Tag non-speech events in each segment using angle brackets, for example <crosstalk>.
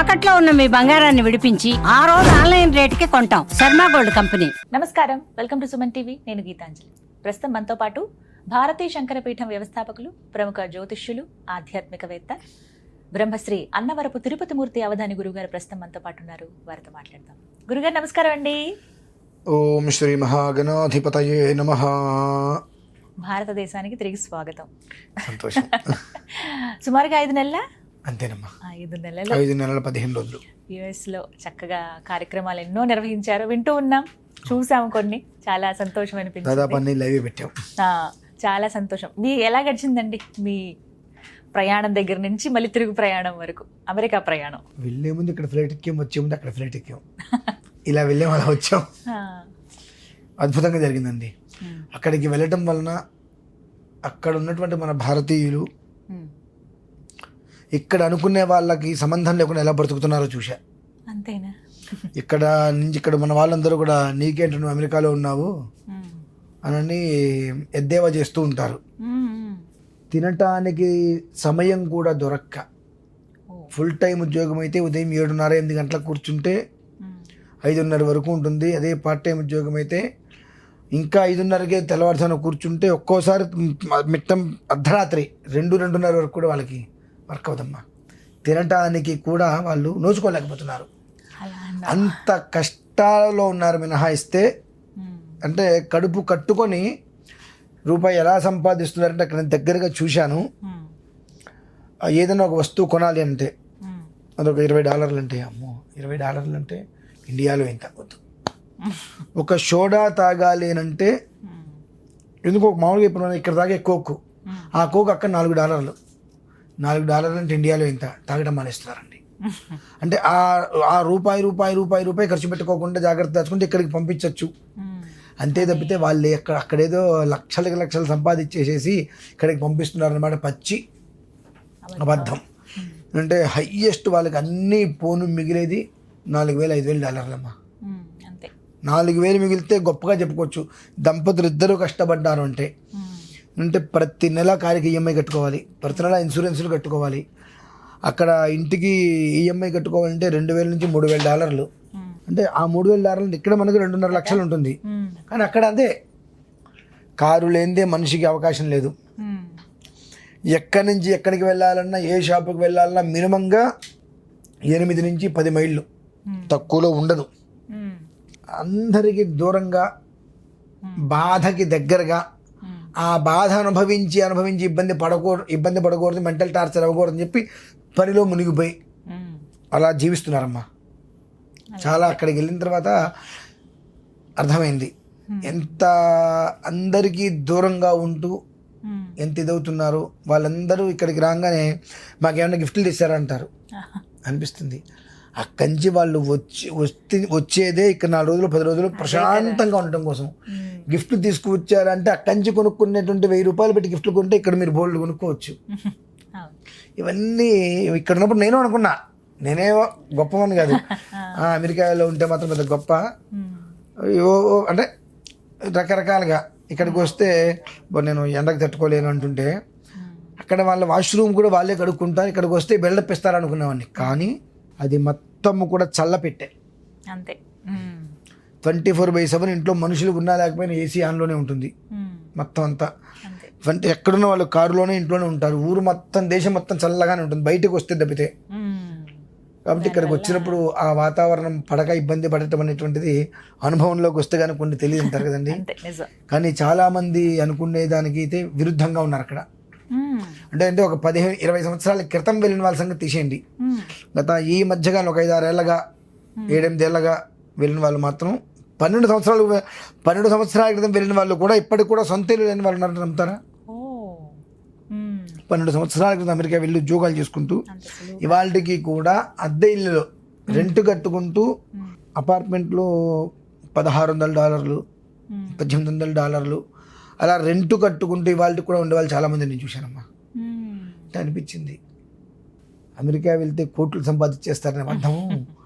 తాకట్లో ఉన్న మీ బంగారాన్ని విడిపించి ఆ రోజు ఆన్లైన్ రేటుకి కొంటాం. Sharma gold company. నమస్కారం. Welcome to Suman TV. నేను గీతాంజలి. ప్రస్తుతం మనతో పాటు భారతీ శంకరపీఠం వ్యవస్థాపకులు ప్రముఖ జ్యోతిష్యులు ఆధ్యాత్మికవేత్త బ్రహ్మశ్రీ అన్నవరపు తిరుపతి మూర్తి అవధాని గురుగారు ప్రస్తుతం మనతో పాటు ఉన్నారు. వారితో మాట్లాడదాం. గురుగారు నమస్కారం అండి. ఓం శ్రీ మహాగణాధిపతయే నమ. భారతదేశానికి తిరిగి స్వాగతం. సంతోషం. <laughs> సుమారుగా ఐదు నెలల? అంతేనమ్మా. ఐదు నెలలు. ఐదు నెలల పదిహేను రోజులు. యుఎస్లో చక్కగా కార్యక్రమాలు ఎన్నో నిర్వహించారు. వింటూ ఉన్నాం చూసాము కొన్ని. చాలా సంతోషం దాదాపు అనిపించింది అన్ని లైవ్ పెట్టాం. చాలా సంతోషం. మీ ఎలా గడిచిందండి? మీ ప్రయాణం దగ్గర నుంచి మళ్ళీ తిరుగు ప్రయాణం వరకు. అమెరికా ప్రయాణం. వెళ్ళే ముందు ఇక్కడ ఫ్లైట్ ఎక్కాం వచ్చే ముందు అక్కడ ఫ్లైట్ ఎక్కాం. ఇలా వెళ్ళాం అలా వచ్చాం. అద్భుతంగా జరిగిందండి. అక్కడికి వెళ్ళటం వలన అక్కడ ఉన్నటువంటి మన భారతీయులు ఇక్కడ అనుకునే వాళ్ళకి సంబంధం లేకుండా ఎలా బ్రతుకుతున్నారో చూసా అంతేనా? ఇక్కడ నుంచి ఇక్కడ మన వాళ్ళందరూ కూడా నీకేంటి నువ్వు అమెరికాలో ఉన్నావు ఉమ్, అని ఎద్దేవా చేస్తూ ఉంటారు. తినటానికి సమయం కూడా దొరక్క. ఫుల్ టైం ఉద్యోగం అయితే ఉదయం ఏడున్నర ఎనిమిది గంటలకు కూర్చుంటే ఐదున్నర వరకు ఉంటుంది. అదే పార్ట్ టైం ఉద్యోగం అయితే ఇంకా ఐదున్నరకే తెల్లవారుజామున కూర్చుంటే ఒక్కోసారి మిట్టం అర్ధరాత్రి రెండు రెండున్నర వరకు కూడా వాళ్ళకి వర్క్ అవుదమ్మా తినటానికి కూడా వాళ్ళు నోచుకోలేకపోతున్నారు. అంత కష్టాలలో ఉన్నారు మినహాయిస్తే అంటే కడుపు కట్టుకొని రూపాయి ఎలా సంపాదిస్తున్నారంటే అక్కడ నేను దగ్గరగా చూశాను. ఏదైనా ఒక వస్తువు కొనాలి అంటే అదొక ఇరవై డాలర్లు అంటే అమ్మో ఇరవై డాలర్లు అంటే ఇండియాలో ఎంత వద్దు ఒక సోడా తాగాలి అని అంటే ఎందుకు ఒక మామూలుగా ఇప్పుడు ఇక్కడ తాగే కోక్. ఆ కోక్ అక్కడ నాలుగు డాలర్లు. నాలుగు డాలర్లు అంటే ఇండియాలో ఎంత తాగడం మానేస్తున్నారండి. అంటే ఆ ఆ రూపాయి రూపాయి రూపాయి రూపాయి ఖర్చు పెట్టుకోకుండా జాగ్రత్త దాచుకుంటే ఇక్కడికి పంపించవచ్చు అంతే తప్పితే వాళ్ళు ఎక్కడ అక్కడేదో లక్షలకి లక్షలు సంపాదించేసేసి ఇక్కడికి పంపిస్తున్నారు అనమాట పచ్చి అబద్ధం. అంటే హయ్యెస్ట్ వాళ్ళకి అన్నీ పోను మిగిలేది నాలుగు వేలు ఐదు వేలు డాలర్లమ్మా. నాలుగు వేలు మిగిలితే గొప్పగా చెప్పుకోవచ్చు. దంపతులు ఇద్దరు కష్టపడ్డారు అంటే. అంటే ప్రతి నెల కారికి ఈఎంఐ కట్టుకోవాలి. ప్రతి నెల ఇన్సూరెన్సులు కట్టుకోవాలి. అక్కడ ఇంటికి ఈఎంఐ కట్టుకోవాలంటే రెండు వేల నుంచి మూడు వేల డాలర్లు. అంటే ఆ మూడు వేల డాలర్లు ఇక్కడ మనకు రెండున్నర లక్షలు ఉంటుంది. కానీ అక్కడ అదే. కారు లేనిదే మనిషికి అవకాశం లేదు. ఎక్కడి నుంచి ఎక్కడికి వెళ్ళాలన్నా ఏ షాపుకి వెళ్ళాలన్నా మినిమంగా ఎనిమిది నుంచి పది మైళ్ళు. తక్కువలో ఉండదు. అందరికీ దూరంగా బాధకి దగ్గరగా ఆ బాధ అనుభవించి అనుభవించి ఇబ్బంది పడకూడదు ఇబ్బంది పడకూడదు మెంటల్ టార్చర్ అవ్వకూడదు అని చెప్పి పనిలో మునిగిపోయి అలా జీవిస్తున్నారమ్మా. చాలా అక్కడికి వెళ్ళిన తర్వాత అర్థమైంది. ఎంత అందరికీ దూరంగా ఉంటూ. ఎంత ఇదవుతున్నారు వాళ్ళందరూ ఇక్కడికి రాగానే మాకేమైనా గిఫ్ట్లు తెచ్చారంటారు. ఆహా. అనిపిస్తుంది. అక్కడి నుంచి వాళ్ళు వచ్చి వస్తే వచ్చేదే ఇక్కడ నాలుగు రోజులు పది రోజులు ప్రశాంతంగా ఉండటం కోసం. గిఫ్ట్లు తీసుకువచ్చారంటే అక్కడి నుంచి కొనుక్కునేటువంటి వెయ్యి రూపాయలు పెట్టి గిఫ్ట్లు కొంటే ఇక్కడ మీరు బోల్డ్ కొనుక్కోవచ్చు. <laughs> ఇవన్నీ ఇక్కడ ఉన్నప్పుడు నేను అనుకున్నా. నేనే గొప్పవని కాదు. <laughs> ఆ, అమెరికాలో ఉంటే మాత్రం పెద్ద గొప్ప. అంటే రకరకాలుగా ఇక్కడికి వస్తే "బో, నేను ఎండకు తట్టుకోలేను అంటుంటే అక్కడ వాళ్ళ వాష్రూమ్ కూడా వాళ్ళే కడుక్కుంటారు. ఇక్కడికి వస్తే బిల్డప్ ఇస్తారు అనుకునేవాడిని కానీ అది మొత్తం కూడా చల్లపెట్టే. అంతే. ట్వంటీ ఫోర్ బై సెవెన్ ఇంట్లో మనుషులు ఉన్నా లేకపోయినా ఏసీ ఆన్లోనే ఉంటుంది. మొత్తం అంతా. అంటే ఎక్కడున్న వాళ్ళు కారులోనే ఇంట్లోనే ఉంటారు. ఊరు మొత్తం దేశం మొత్తం చల్లగానే ఉంటుంది. బయటకు వస్తే తప్పితే ఉమ్, కాబట్టి ఇక్కడికి వచ్చినప్పుడు ఆ వాతావరణం పడక ఇబ్బంది పడటం అనేటువంటిది అనుభవంలోకి వస్తే కానీ కొన్ని తెలియదు అంటారు కదండి కానీ చాలామంది అనుకునే దానికి అయితే విరుద్ధంగా ఉన్నారు అక్కడ. అంటే అంటే ఒక పదిహేను ఇరవై సంవత్సరాల క్రితం వెళ్ళిన వాళ్ళ సంగతి తీసేయండి. గత ఈ మధ్యగా ఒక ఐదు ఆరేళ్ళగా ఏడెనిమిదేళ్ళగా వెళ్ళిన వాళ్ళు మాత్రం పన్నెండు సంవత్సరాలు పన్నెండు సంవత్సరాల క్రితం వెళ్ళిన వాళ్ళు కూడా ఇప్పటికి కూడా సొంత ఇల్లు లేని వాళ్ళు ఉన్నారు నమ్ముతారా? పన్నెండు సంవత్సరాల క్రితం అమెరికా వెళ్ళి ఉద్యోగాలు చేసుకుంటూ. ఇవాళకి కూడా అద్దె ఇల్లులో రెంట్ కట్టుకుంటూ అపార్ట్మెంట్లో పదహారు వందల డాలర్లు పద్దెనిమిది వందల డాలర్లు అలా రెంట్ కట్టుకుంటూ ఇవాళకి కూడా ఉండేవాళ్ళు చాలామంది నేను చూశానమ్మా. అనిపించింది. అమెరికా వెళ్తే కోట్లు సంపాదించేస్తారనే అర్థం. <laughs>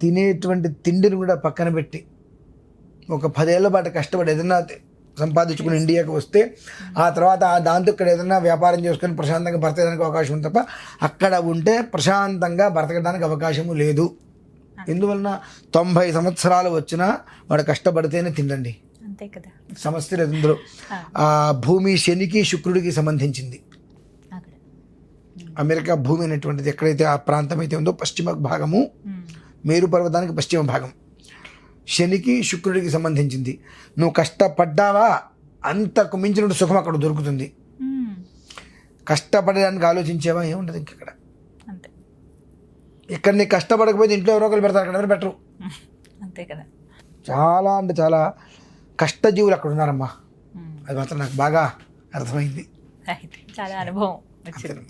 తినేటువంటి తిండిని కూడా పక్కన పెట్టి ఒక పదేళ్ళ పాటు కష్టపడి ఏదైనా సంపాదించుకుని ఇండియాకి వస్తే ఆ తర్వాత ఆ దాంతో ఇక్కడ ఏదైనా వ్యాపారం చేసుకొని ప్రశాంతంగా బ్రతకడానికి అవకాశం ఉంది తప్ప అక్కడ ఉంటే ప్రశాంతంగా బ్రతకడానికి అవకాశము లేదు. ఎందువలన తొంభై సంవత్సరాలు వచ్చినా వాడు కష్టపడితేనే తినండి అంతే కదా. సమస్య లేదు ఇందులో. ఆ. భూమి శనికి శుక్రుడికి సంబంధించింది. అమెరికా భూమి అనేటువంటిది ఎక్కడైతే ఆ ప్రాంతం అయితే ఉందో పశ్చిమ భాగము. మేరు పర్వతానికి పశ్చిమ భాగం. శనికి శుక్రుడికి సంబంధించింది. నువ్వు కష్టపడ్డావా? అంతకు మించిన సుఖం అక్కడ దొరుకుతుంది. కష్టపడడానికి ఆలోచించేవా? ఏముండదు ఇంకెక్కడ. అంతే. ఇక్కడ నీ కష్టపడకపోతే ఇంట్లో ఎవరో ఒకరు పెడతారు అక్కడ ఎవరు పెట్టరు. అంతే కదా. చాలా అంటే చాలా కష్టజీవులు అక్కడ ఉన్నారమ్మా. మ్మ్. అది మాత్రం నాకు బాగా అర్థమైంది. చాలా అనుభవం వచ్చింది.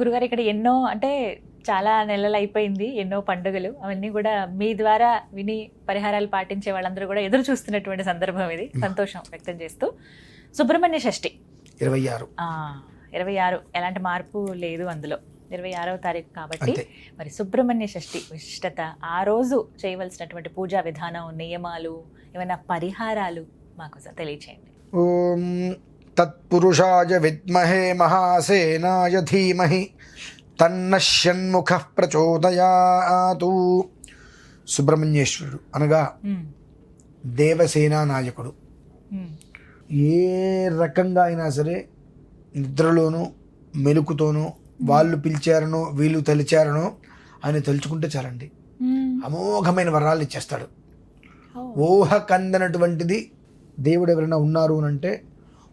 గురుగారు ఇక్కడ ఎన్నో అంటే చాలా నెలలు అయిపోయింది ఎన్నో పండుగలు. అవన్నీ కూడా మీ ద్వారా విని పరిహారాలు పాటించే వాళ్ళందరూ కూడా ఎదురు చూస్తున్నటువంటి సందర్భం ఇది. సంతోషం వ్యక్తం చేస్తూ. సుబ్రహ్మణ్య షష్ఠి. ఇరవై ఆరు. ఆ, ఇరవై ఆరు. ఎలాంటి మార్పు లేదు అందులో. ఇరవై ఆరవ తారీఖు కాబట్టి. మరి సుబ్రహ్మణ్య షష్ఠి విశిష్టత. ఆ రోజు చేయవలసినటువంటి పూజా విధానం నియమాలు ఏమైనా పరిహారాలు మాకు తెలియచేయండి ఓం తత్పురుషాయ విద్మహే మహాసేనాయ ధీమహి తన్న షణ్ముఖ ప్రచోదయాతు సుబ్రహ్మణ్యేశ్వరుడు అనగా. దేవసేనా నాయకుడు. ఏ రకంగా అయినా సరే నిద్రలోనూ మెలుకుతోనూ వాళ్ళు పిలిచారనో వీళ్ళు తలిచారనో ఆయన తలుచుకుంటే చాలండి. అమోఘమైన వరాలు ఇచ్చేస్తాడు. ఊహ కందనటువంటిది దేవుడు ఎవరైనా ఉన్నారు అని అంటే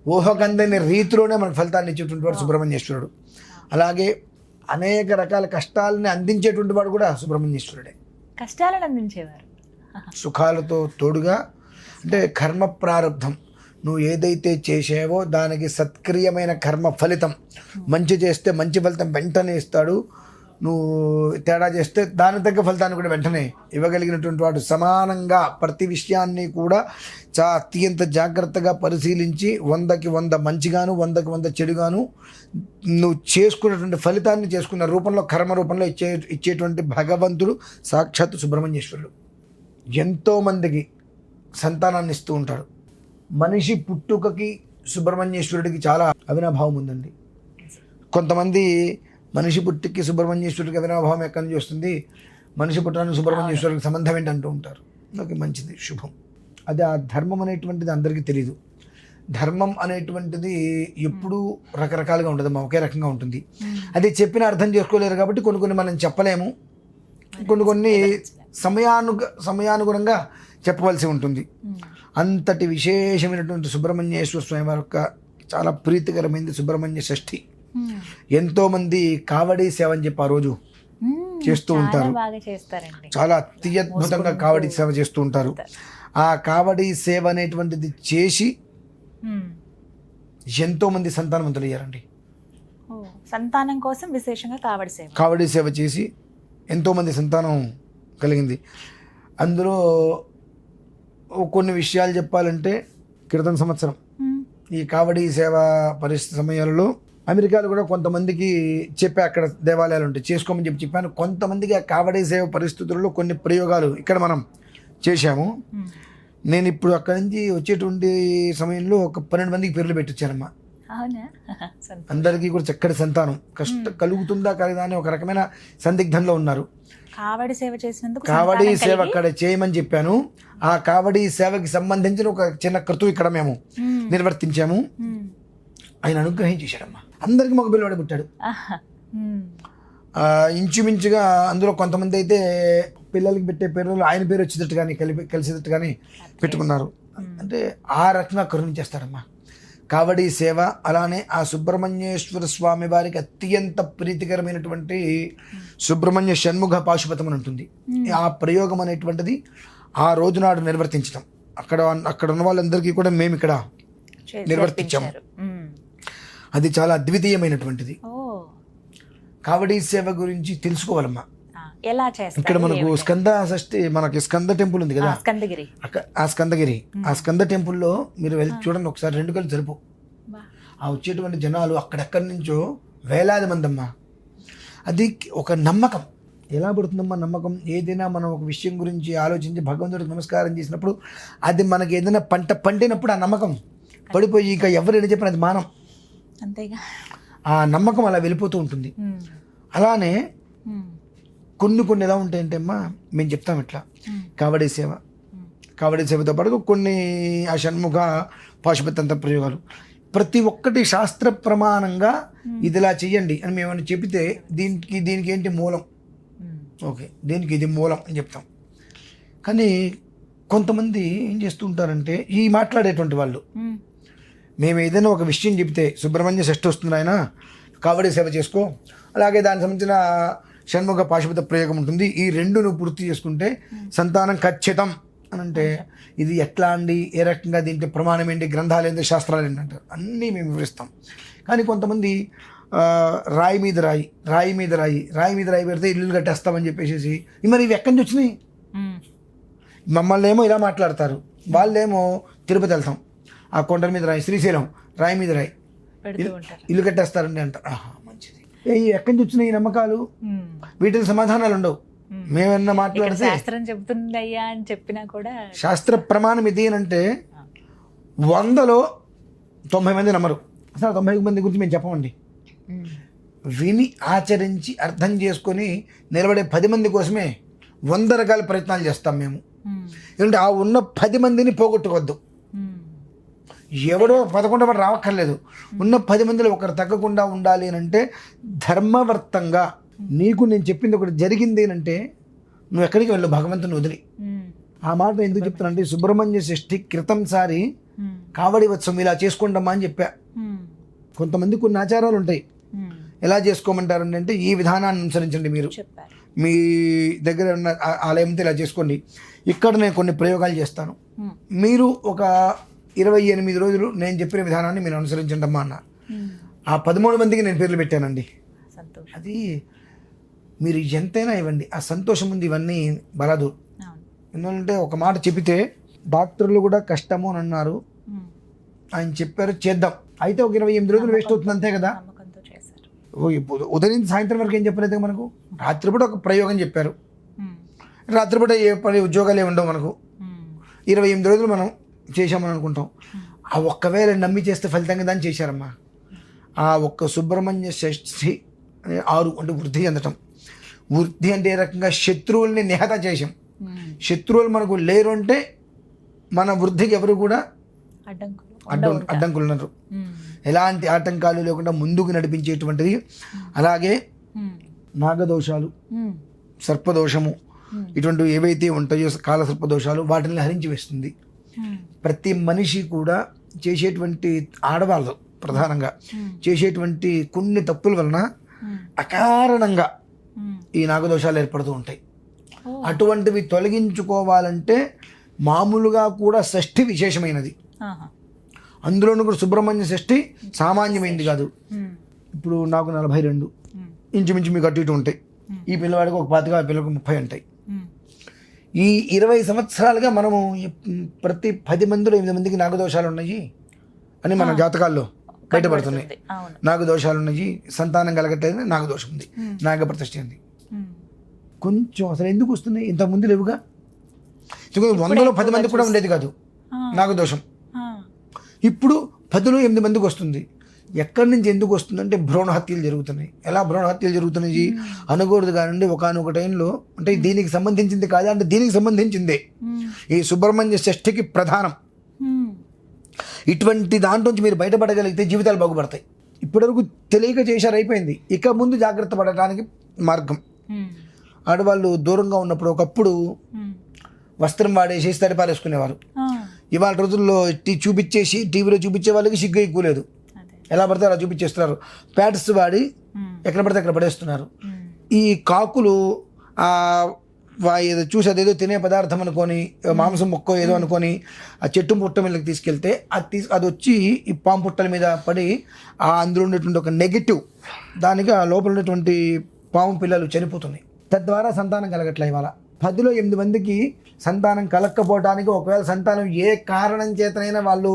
ఊహ కందని రీతిలోనే మనకు ఫలితాన్ని ఇచ్చేటువంటి వాడు సుబ్రహ్మణ్యేశ్వరుడు. అలాగే అనేక రకాల కష్టాలని అందించేటువంటి వాడు కూడా సుబ్రహ్మణ్యేశ్వరుడే. కష్టాలను అందించేవారు. సుఖాలతో తోడుగా అంటే కర్మ ప్రారంధం నువ్వు ఏదైతే చేసావో దానికి సత్క్రియమైన కర్మ ఫలితం. మంచి చేస్తే మంచి ఫలితం వెంటనే ఇస్తాడు. నువ్వు తేడా చేస్తే దాని తగ్గ ఫలితాన్ని కూడా వెంటనే ఇవ్వగలిగినటువంటి వాడు సమానంగా ప్రతి విషయాన్ని కూడా చా అత్యంత జాగ్రత్తగా పరిశీలించి వందకి వంద మంచిగాను వందకి వంద చెడుగాను నువ్వు చేసుకున్నటువంటి ఫలితాన్ని చేసుకున్న రూపంలో కర్మ రూపంలో ఇచ్చే ఇచ్చేటువంటి భగవంతుడు సాక్షాత్ సుబ్రహ్మణ్యేశ్వరుడు. ఎంతోమందికి సంతానాన్ని ఇస్తూ ఉంటాడు. మనిషి పుట్టుకకి సుబ్రహ్మణ్యేశ్వరుడికి చాలా అవినాభావం ఉందండి. కొంతమంది మనిషి పుట్టుకి సుబ్రహ్మణ్యేశ్వరుడికి అవినాభావం ఎక్కడి నుంచి వస్తుంది? మనిషి పుట్టడానికి సుబ్రహ్మణ్యేశ్వరుడికి సంబంధం ఏంటి అంటూ ఉంటారు. ఓకే మంచిది శుభం. అది ఆ ధర్మం అనేటువంటిది అందరికీ తెలియదు ధర్మం అనేటువంటిది ఎప్పుడూ రకరకాలుగా ఉంటుంది ఒకే రకంగా ఉంటుంది. అది చెప్పిన అర్థం చేసుకోలేరు కాబట్టి కొన్ని కొన్ని మనం చెప్పలేము. కొన్ని కొన్ని సమయానుగ సమయానుగుణంగా చెప్పవలసి ఉంటుంది. అంతటి విశేషమైనటువంటి సుబ్రహ్మణ్యేశ్వర స్వామి యొక్క చాలా ప్రీతికరమైనది సుబ్రహ్మణ్య షష్ఠి. ఎంతోమంది కావడి సేవ అని చెప్పి ఆ రోజు చేస్తూ చాలా ఉంటారు. చాలా అత్యద్భుతంగా కావడి సేవ చేస్తూ ఉంటారు. ఆ కావడి సేవ అనేటువంటిది చేసి మ్మ్. ఎంతోమంది సంతానవంతులయ్యారండి ఓ, సంతానం కోసం విశేషంగా కావడి సేవ. కావడి సేవ చేసి ఎంతోమంది సంతానం కలిగింది. అందులో కొన్ని విషయాలు చెప్పాలంటే క్రితం సంవత్సరం. ఈ కావడి సేవ పరిస్థితి సమయాలలో అమెరికాలో కూడా కొంతమందికి చెప్పా అక్కడ దేవాలయాలు ఉంటాయి. చేసుకోమని చెప్పి చెప్పాను. కొంతమందికి ఆ కావడి సేవ పరిస్థితుల్లో కొన్ని ప్రయోగాలు ఇక్కడ మనం చేశాము. నేను ఇప్పుడు అక్కడి నుంచి వచ్చేటువంటి సమయంలో ఒక పన్నెండు మందికి పేర్లు పెట్టించానమ్మా. <laughs> అందరికీ కూడా చక్కటి సంతానం. కష్ట కలుగుతుందా కలదా అని ఒక రకమైన సందిగ్ధంలో ఉన్నారు. కావడి సేవ చేసినందుకు కావడి సేవ అక్కడ చేయమని చెప్పాను. ఆ కావడి సేవకి సంబంధించిన ఒక చిన్న క్రతువు ఇక్కడ మేము. నిర్వర్తించాము. ఆయన అనుగ్రహించేశాడమ్మా అందరికీ మగ పిల్లవాడు పుట్టాడు. ఇంచుమించుగా అందులో కొంతమంది అయితే పిల్లలకి పెట్టే పేర్లు ఆయన పేరు వచ్చేటట్టు కానీ కలిపి కలిసేటట్టు కానీ పెట్టుకున్నారు. అంటే ఆ రకంగా కరుణించేస్తాడమ్మా కావడి సేవ అలానే ఆ సుబ్రహ్మణ్యేశ్వర స్వామి వారికి అత్యంత ప్రీతికరమైనటువంటి సుబ్రహ్మణ్య షణ్ముఖ పాశుపతం అని ఉంటుంది. ఆ ప్రయోగం అనేటువంటిది ఆ రోజునాడు నిర్వర్తించడం అక్కడ అక్కడ ఉన్న వాళ్ళందరికీ కూడా మేము ఇక్కడ నిర్వర్తించాము. అది చాలా అద్వితీయమైనటువంటిది. కావడి సేవ గురించి తెలుసుకోవాలమ్మా. ఎలా చేస్తారు? ఇక్కడ మనకు? స్కంద షష్ఠి మనకి స్కంద టెంపుల్ ఉంది కదా? స్కందగిరి. ఆ స్కందగిరి. ఆ స్కంద టెంపుల్లో మీరు వెళ్ళి చూడండి ఒకసారి రెండు కళ్ళు జరుపు. ఆ వచ్చేటువంటి జనాలు అక్కడెక్కడి నుంచో వేలాది మంది అమ్మా. అది ఒక నమ్మకం. ఎలా పడుతుందమ్మా నమ్మకం? ఏదైనా మనం ఒక విషయం గురించి ఆలోచించి భగవంతుడికి నమస్కారం చేసినప్పుడు అది మనకి ఏదైనా పంట పండినప్పుడు ఆ నమ్మకం పడిపోయి ఇక ఎవరు ఏం చెప్పిన అది మానం. అంతేగా. ఆ నమ్మకం అలా వెళ్ళిపోతూ ఉంటుంది. అలానే కొన్ని కొన్ని ఎలా ఉంటాయంటే అమ్మా మేము చెప్తాం ఇట్లా. కావడి సేవ. కావడి సేవతో పాటు కొన్ని ఆ షణ్ముఖ పాశుపతంత్ర ప్రయోగాలు. ప్రతి ఒక్కటి శాస్త్ర ప్రమాణంగా ఇది ఇలా చెయ్యండి అని మేము ఏమైనా చెబితే దీనికి దీనికి ఏంటి మూలం? ఓకే దీనికి ఇది మూలం అని చెప్తాం. కానీ కొంతమంది ఏం చేస్తూ ఉంటారంటే ఈ మాట్లాడేటువంటి వాళ్ళు మేము ఏదైనా ఒక విషయం చెప్తే సుబ్రహ్మణ్య షష్ఠి వస్తుంది ఆయన కావడి సేవ చేసుకో. అలాగే దానికి సంబంధించిన షణ్ముఖ పాశుపత ప్రయోగం ఉంటుంది. ఈ రెండు నువ్వు పూర్తి చేసుకుంటే సంతానం ఖచ్చితం అని అంటే ఇది ఎట్లా అండి? ఏ రకంగా దీంట్లో ప్రమాణం ఏంటి? గ్రంథాలు ఏంటి? శాస్త్రాలు ఏంటి అంటారు. అన్నీ మేము వివరిస్తాం. కానీ కొంతమంది రాయి మీద రాయి రాయి మీద రాయి రాయి మీద రాయి పెడితే ఇల్లు కట్టేస్తామని చెప్పేసి మరి ఇవి ఎక్కడి నుంచి వచ్చినాయి? మమ్మల్ని ఏమో ఇలా మాట్లాడతారు. వాళ్ళేమో తిరుపతి వెళ్తాం. ఆ కొండ మీద రాయి శ్రీశైలం రాయి మీద రాయి. ఇల్లు కట్టేస్తారండి అంటారు ఆహా మంచిది. ఎక్కడి నుంచి వచ్చినాయి ఈ నమ్మకాలు? వీటికి సమాధానాలు ఉండవు. మేమన్నా మాట్లాడితే శాస్త్రం చెబుతుంది అయ్యా అని చెప్పినా కూడా శాస్త్ర ప్రమాణం ఇది అంటే వందలో తొంభై మంది నమ్మరు. అసలు తొంభై మంది గురించి మేము చెప్పమండి. విని ఆచరించి అర్థం చేసుకొని నిలబడే పది మంది కోసమే వంద రకాల ప్రయత్నాలు చేస్తాం మేము. ఎందుకంటే ఆ ఉన్న పది మందిని పోగొట్టుకోవద్దు. ఎవడో పదకొండు వాడు రావక్కర్లేదు. ఉన్న పది మందిలో ఒకరు తగ్గకుండా ఉండాలి అని అంటే ధర్మవర్తంగా నీకు నేను చెప్పింది ఒకటి జరిగింది అని అంటే నువ్వు ఎక్కడికి వెళ్ళు భగవంతుని వదిలి. ఆ మాట ఎందుకు చెప్తానంటే సుబ్రహ్మణ్య షష్ఠి క్రితం సారి కావడి వత్సం ఇలా చేసుకోండమ్మా అని చెప్పా. కొంతమంది కొన్ని ఆచారాలు ఉంటాయి. ఎలా చేసుకోమంటారండి అంటే ఈ విధానాన్ని అనుసరించండి మీరు. మీ దగ్గర ఉన్న ఆలయంతో ఇలా చేసుకోండి. ఇక్కడ నేను కొన్ని ప్రయోగాలు చేస్తాను. మీరు ఒక ఇరవై ఎనిమిది రోజులు నేను చెప్పిన విధానాన్ని మీరు అనుసరించండి అమ్మా అన్న. ఉమ్, ఆ పదమూడు మందికి నేను పేర్లు పెట్టానండి. సంతోషం. అది మీరు ఎంతైనా ఇవ్వండి. ఆ సంతోషం ఉంది ఇవన్నీ బలదు. ఎందుకంటే ఒక మాట చెబితే డాక్టర్లు కూడా కష్టము అని అన్నారు. ఆయన చెప్పారు చేద్దాం. అయితే ఒక ఇరవై ఎనిమిది రోజులు వేస్ట్ అవుతుంది అంతే కదా. ఉదయం నుంచి సాయంత్రం వరకు ఏం చెప్పలేదు మనకు? రాత్రిపూట ఒక ప్రయోగం చెప్పారు. రాత్రిపూట ఏ పని ఉద్యోగాలు ఏమి ఉండవు మనకు. ఇరవై ఎనిమిది రోజులు మనం చేశామని అనుకుంటాం ఆ ఒక్కవేళ నమ్మి చేస్తే ఫలితంగా దాన్ని చేశారమ్మా. ఆ ఒక్క సుబ్రహ్మణ్య షష్ఠి ఆరు అంటే వృద్ధి చెందటం. వృద్ధి అంటే ఏ రకంగా శత్రువుల్ని నిహత చేశాం. ఉమ్, శత్రువులు మనకు లేరు అంటే మన వృద్ధికి ఎవరు కూడా అడ్డం అడ్డంకులు ఉన్నారు ఉమ్, ఎలాంటి ఆటంకాలు లేకుండా ముందుకు నడిపించేటువంటిది. అలాగే ఉమ్, నాగదోషాలు సర్పదోషము ఇటువంటివి ఏవైతే ఉంటాయో కాల సర్పదోషాలు వాటిని హరించి వేస్తుంది. ప్రతి మనిషి కూడా చేసేటువంటి ఆడవాళ్ళు ప్రధానంగా చేసేటువంటి కొన్ని తప్పుల వలన అకారణంగా. ఈ నాగదోషాలు ఏర్పడుతూ ఉంటాయి. అటువంటివి తొలగించుకోవాలంటే మామూలుగా కూడా షష్ఠి విశేషమైనది. అందులోనూ కూడా సుబ్రహ్మణ్య షష్ఠి సామాన్యమైనది కాదు. ఇప్పుడు నాకు నలభై రెండు. ఇంచుమించు మీకు అటు ఇటు ఉంటాయి. ఈ పిల్లవాడికి ఒక పాతిక ఆ పిల్లలకు ముప్పై ఉంటాయి. ఈ ఇరవై సంవత్సరాలుగా మనము ప్రతి పది మందిలో ఎనిమిది మందికి నాగదోషాలు ఉన్నాయి అని మన జాతకాల్లో బయటపడుతున్నాయి. అవును. నాగదోషాలు ఉన్నాయి సంతానం కలగట్లేదు నాగదోషం ఉంది. Hmm. నాగ ప్రతిష్ఠ ఉంది కొంచెం అసలు ఎందుకు వస్తుంది ఇంత ముందు లేవుగా? వందలో పది మంది కూడా ఉండేది కాదు. నాగదోషం. ఆ, ఇప్పుడు పదిలో ఎనిమిది మందికి వస్తుంది. ఎక్కడి నుంచి ఎందుకు వస్తుందంటే భ్రూణ హత్యలు జరుగుతున్నాయి. ఎలా భ్రూణ హత్యలు జరుగుతున్నాయి అనకూడదు కానివ్వండి ఒకనొక టైంలో అంటే దీనికి సంబంధించింది కాదా? అంటే దీనికి సంబంధించిందే. ఈ సుబ్రహ్మణ్య షష్ఠికి ప్రధానం. ఇటువంటి దాంట్లోంచి మీరు బయటపడగలిగితే జీవితాలు బాగుపడతాయి. ఇప్పటివరకు తెలియక చేశారు అయిపోయింది. ఇక ముందు జాగ్రత్త పడటానికి మార్గం. ఆడవాళ్ళు దూరంగా ఉన్నప్పుడు ఒకప్పుడు వస్త్రం వాడేసి తడిపారేసుకునేవారు. ఇవాళ రోజుల్లో టీ చూపించేసి టీవీలో చూపించే వాళ్ళకి సిగ్గు ఎక్కువ లేదు. ఎలా పడితే అలా చూపించేస్తున్నారు. ప్యాడ్స్ వాడి ఎక్కడ పడితే అక్కడ పడేస్తున్నారు. ఈ కాకులు ఏదో చూసి అదేదో తినే పదార్థం అనుకొని మాంసం మొక్క ఏదో అనుకొని ఆ చెట్టు పుట్ట మీదకి తీసుకెళ్తే అది తీసు అది వచ్చి ఈ పాము పుట్టల మీద పడి ఆ అందులో ఉన్నటువంటి ఒక నెగిటివ్ దానికి ఆ లోపల ఉన్నటువంటి పాము పిల్లలు చనిపోతున్నాయి. తద్వారా సంతానం కలగట్లే ఇవాళ. పదిలో ఎనిమిది మందికి సంతానం కలక్కపోవడానికి ఒకవేళ సంతానం ఏ కారణం చేతనైనా వాళ్ళు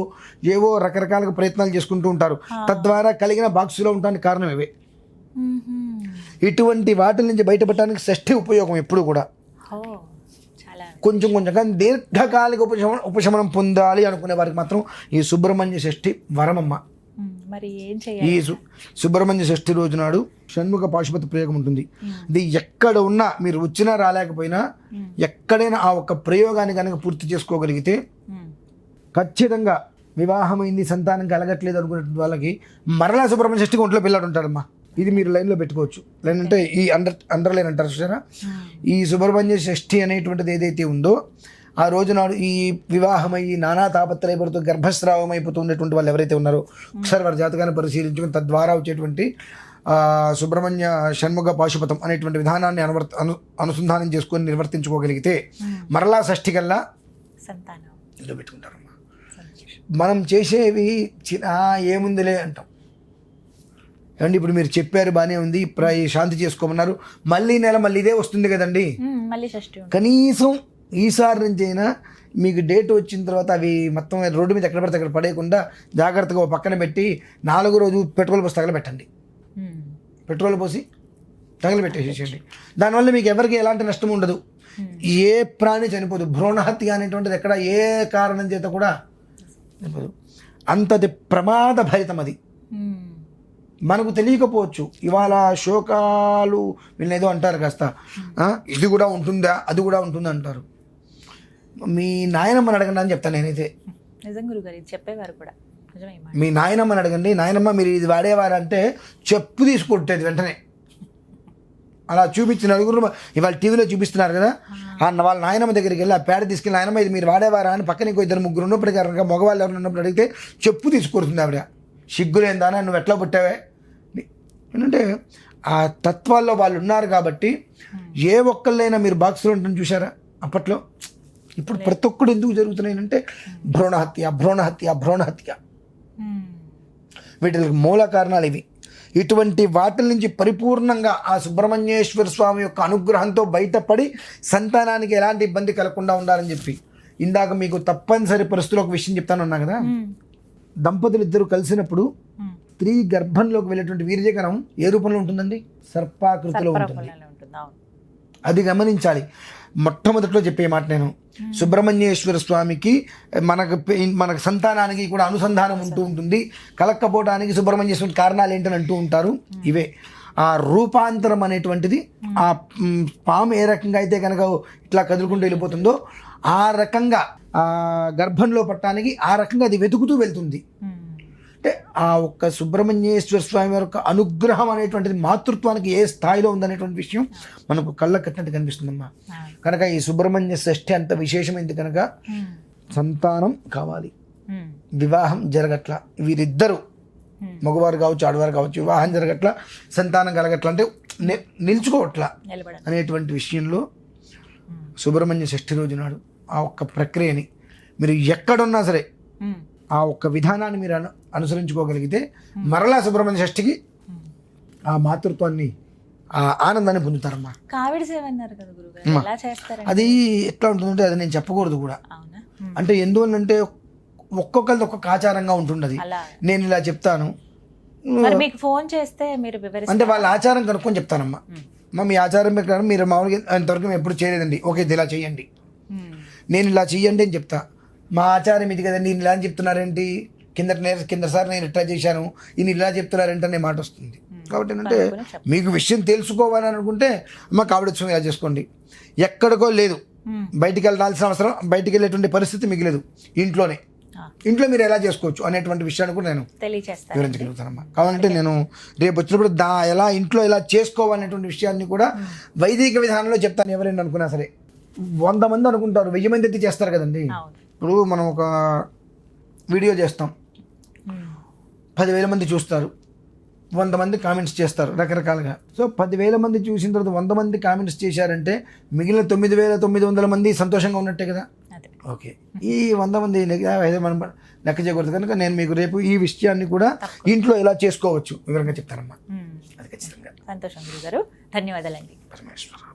ఏవో రకరకాలుగా ప్రయత్నాలు చేసుకుంటూ ఉంటారు. తద్వారా కలిగిన బాక్సులో ఉండడానికి కారణం ఇవే. ఇటువంటి వాటి నుంచి బయటపడటానికి షష్ఠి ఉపయోగం ఎప్పుడు కూడా. కొంచెం కొంచెం కానీ దీర్ఘకాలిక ఉపశమనం ఉపశమనం పొందాలి అనుకునే వారికి మాత్రం ఈ సుబ్రహ్మణ్య షష్ఠి వరమమ్మ. మరి ఏం ఈ చేయాలి సు- సుబ్రహ్మణ్య షష్ఠి రోజు నాడు షణ్ముఖ పాశుపతి ప్రయోగం ఉంటుంది. ఇది ఎక్కడ ఉన్నా మీరు వచ్చినా రాలేకపోయినా ఎక్కడైనా ఆ ఒక్క ప్రయోగాన్ని కనుక పూర్తి చేసుకోగలిగితే ఉమ్, ఖచ్చితంగా వివాహమైంది సంతానం కలగట్లేదు అనుకునే వాళ్ళకి మరలా సుబ్రహ్మణ్య షష్ఠికి ఒంట్లో పిల్లడు ఉంటాడమ్మా. ఇది మీరు లైన్లో పెట్టుకోవచ్చు. లైన్ అంటే ఈ అండర్ అండర్ లైన్ అంటారు చూసారా? ఈ సుబ్రహ్మణ్య షష్ఠి అనేటువంటిది ఏదైతే ఉందో ఆ రోజు నాడు ఈ వివాహమయ్యి నానా తాపత్రయపడుతూ గర్భస్రావం అయిపోతూ ఉన్నటువంటి వాళ్ళు ఎవరైతే ఉన్నారో ఒకసారి వారి జాతకాన్ని పరిశీలించుకుని తద్వారా వచ్చేటువంటి సుబ్రహ్మణ్య షణ్ముఖ పాశుపతం అనేటువంటి విధానాన్ని అనువర్త అను అనుసంధానం చేసుకొని నిర్వర్తించుకోగలిగితే మరలా షష్ఠి కల్లా సంతోషం. మనం చేసేవి ఏముందిలే అంటాం. ఏమండి ఇప్పుడు మీరు చెప్పారు బాగానే ఉంది ఇప్పుడు శాంతి చేసుకోమన్నారు మళ్ళీ నెల మళ్ళీ ఇదే వస్తుంది కదండి. కనీసం ఈసారి నుంచి అయినా మీకు డేట్ వచ్చిన తర్వాత అవి మొత్తం రోడ్డు మీద ఎక్కడ పడితే అక్కడ పడేయకుండా జాగ్రత్తగా ఓ పక్కన పెట్టి నాలుగో రోజు పెట్రోల్ పోసి తగలబెట్టండి. పెట్రోల్ పోసి తగలబెట్టేసేసేయండి. దానివల్ల మీకు ఎవరికి ఎలాంటి నష్టం ఉండదు. ఏ ప్రాణి చనిపోదు. భ్రూణహత్య అనేటువంటిది ఎక్కడ ఏ కారణం చేత కూడా చనిపోదు. అంతది ప్రమాద భరితం అది. మనకు తెలియకపోవచ్చు. ఇవాళ శోకాలు వీళ్ళని ఏదో అంటారు కాస్త. ఇది కూడా ఉంటుందా? అది కూడా ఉంటుందా అంటారు మీ నాయనమ్మని అడగండి అని చెప్తాను నేనైతే. నిజం గురుగారు ఇది చెప్పేవారు కూడా. మీ నాయనమ్మని అడగండి. నాయనమ్మ మీరు ఇది వాడేవారంటే చెప్పు తీసుకుంటేది వెంటనే. అలా చూపించిన నలుగురు ఇవాళ టీవీలో చూపిస్తున్నారు కదా. ఆ. వాళ్ళ నాయనమ్మ దగ్గరికి వెళ్ళి ఆ పేడ తీసుకెళ్ళి నాయనమ్మ ఇది మీరు వాడేవారా? అని పక్కన ఇంకో ఇద్దరు ముగ్గురు ఉన్నప్పటికీ కనుక మగవాళ్ళు ఎవరు ఉన్నప్పుడు అడిగితే చెప్పు తీసుకొడుతుంది ఆవిడ. సిగ్గులేందానా నువ్వు ఎట్లా పుట్టావే? ఏంటంటే ఆ తత్వాల్లో వాళ్ళు ఉన్నారు కాబట్టి ఏ ఒక్కళ్ళైనా మీరు బాక్స్లో ఉంటుంది చూసారా అప్పట్లో? ఇప్పుడు ప్రతి ఒక్కడు ఎందుకు జరుగుతున్నాయంటే భ్రూణహత్య భ్రూణహత్య భ్రూణహత్య. ఉమ్, వీటికి మూల కారణాలు ఇవి. ఇటువంటి వాటి నుంచి పరిపూర్ణంగా ఆ సుబ్రహ్మణ్యేశ్వర స్వామి యొక్క అనుగ్రహంతో బయటపడి సంతానానికి ఎలాంటి ఇబ్బంది కలగకుండా ఉండాలని చెప్పి. ఇందాక మీకు తప్పనిసరి పరిస్థితుల్లో ఒక విషయం చెప్తానన్నా కదా? ఉమ్, దంపతులు ఇద్దరు కలిసినప్పుడు. స్త్రీ గర్భంలోకి వెళ్ళేటువంటి వీర్యకణం ఏ రూపంలో ఉంటుందండి? సర్పాకృతిలో ఉంటుంది. అది గమనించాలి. మొట్టమొదట్లో చెప్పే మాట నేను. సుబ్రహ్మణ్యేశ్వర స్వామికి మనకు మనకు సంతానానికి కూడా అనుసంధానం ఉంటూ ఉంటుంది. కలక్కపోవడానికి సుబ్రహ్మణ్యేశ్వర కారణాలు ఏంటని అంటూ ఉంటారు. ఇవే. ఆ రూపాంతరం అనేటువంటిది ఆ పాము ఏ రకంగా అయితే కనుక ఇట్లా కదులుకుంటూ వెళ్ళిపోతుందో ఆ రకంగా గర్భంలో పట్టడానికి ఆ రకంగా అది వెతుకుతూ వెళ్తుంది. అంటే ఆ ఒక్క సుబ్రహ్మణ్యేశ్వర స్వామి యొక్క అనుగ్రహం అనేటువంటిది మాతృత్వానికి ఏ స్థాయిలో ఉందనేటువంటి విషయం మనకు కళ్ళ కట్టినట్టు కనిపిస్తుందమ్మా. కనుక ఈ సుబ్రహ్మణ్య షష్ఠి అంత విశేషమైంది కనుక సంతానం కావాలి. వివాహం జరగట్ల. వీరిద్దరూ. మగవారు కావచ్చు ఆడవారు కావచ్చు వివాహం జరగట్ల సంతానం కలగట్ల అంటే నిల్చుకోవట్ల అనేటువంటి విషయంలో సుబ్రహ్మణ్య షష్ఠి రోజు నాడు ఆ ఒక్క ప్రక్రియని మీరు ఎక్కడున్నా సరే ఆ ఒక్క విధానాన్ని మీరు అను అనుసరించుకోగలిగితే మరలా సుబ్రహ్మణ్య షష్ఠికి. ఆ మాతృత్వాన్ని ఆ ఆనందాన్ని పొందుతారమ్మా. కావిడి సేవ అన్నారు కదా గురుగారు ఎలా చేస్తారండి? అది ఎట్లా ఉంటుందంటే అది నేను చెప్పకూడదు కూడా. అంటే ఎందువల్లంటే ఒక్కొక్కరిది ఒక్కొక్క ఆచారంగా ఉంటున్నది అలా. నేను ఇలా చెప్తాను. మరి మీకు ఫోన్ చేస్తే మీరు అంటే వాళ్ళ ఆచారం కనుక్కొని చెప్తానమ్మా. అమ్మా మీ ఆచారం ప్రకారం మీరు మామూలుగా అంతవరకు ఎప్పుడు చేయలేదండి. ఓకే ఇది ఇలా చేయండి. నేను ఇలా చెయ్యండి అని చెప్తా. మా ఆచారం ఇది కదండి నేను ఇలా అని చెప్తున్నారేంటి? కింద కిందసారి నేను ఇట్లా చేశాను ఈయన ఇలా చెప్తున్నారంటే అనే మాట వస్తుంది. కాబట్టి ఏంటంటే. మీకు విషయం తెలుసుకోవాలని అనుకుంటే అమ్మ కావిడ ఇలా చేసుకోండి. ఎక్కడికో లేదు. బయటికి వెళ్ళాల్సిన అవసరం బయటికి వెళ్ళేటువంటి పరిస్థితి మిగిలేదు. ఇంట్లోనే. ఇంట్లో మీరు ఎలా చేసుకోవచ్చు అనేటువంటి విషయాన్ని కూడా నేను వివరించగలుగుతానమ్మా. కావాలంటే నేను రేపు వచ్చినప్పుడు దా ఎలా ఇంట్లో ఎలా చేసుకోవాలనేటువంటి విషయాన్ని కూడా వైదిక విధానంలో చెప్తాను. ఎవరైనా అనుకున్నా సరే. వంద మంది అనుకుంటారు వెయ్యి మంది అయితే చేస్తారు కదండి. ఇప్పుడు మనం ఒక వీడియో చేస్తాం. పదివేల మంది చూస్తారు. వంద మంది కామెంట్స్ చేస్తారు రకరకాలుగా. సో పదివేల మంది చూసిన తర్వాత వంద మంది కామెంట్స్ చేశారంటే మిగిలిన తొమ్మిది వేల తొమ్మిది వందల మంది సంతోషంగా ఉన్నట్టే కదా? ఓకే. ఈ వంద మంది మనం లెక్క చేయకూడదు. కనుక నేను మీకు రేపు ఈ విషయాన్ని కూడా ఇంట్లో ఎలా చేసుకోవచ్చు వివరంగా చెప్తానమ్మా. ఉమ్, అది ఖచ్చితంగా. సంతోషం గురుగారు. ధన్యవాదాలండి. పరమేశ్వర.